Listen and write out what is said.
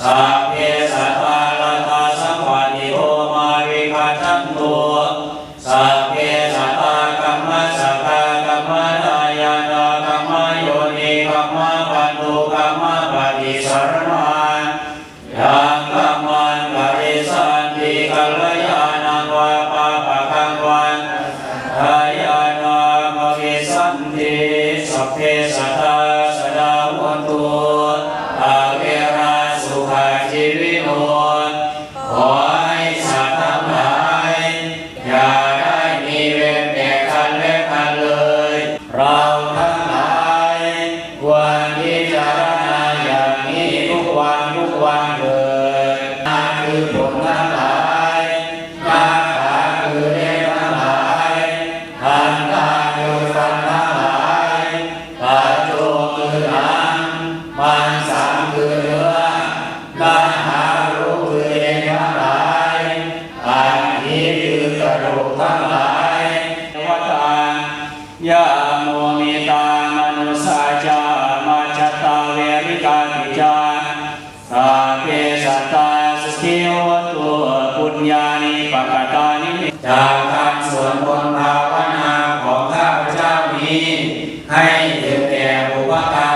สัพเพสัตตาลตาสัมปันิโอมาวิภัจันโตสัพเพสัตตากัมมะสัตตากัมมะนายากัมมะโยนิกัมมะปันตุกัมมะปฏิรณานยังกัมมันปริสันติกัลยาณังวาปะกังวันทายานาภวิสันติสัพเพ วันทุกวันเลยคือผลทั้งหลายนาขาคือเล็บทั้งหลายทันตาคือฟันทั้งหลายตาโจคือหนังมันสังคือเนื้อนาหารู้คือเอ็นทั้งหลายอันนี้คือกระดูกทั้งหลายวัตายา อาเกสัตาสกิวตัวปุญญานิปกตานิจากทารสวดมนต์ภาวนาของข้าพเจ้านี้ ให้ถึงแก่บุพกา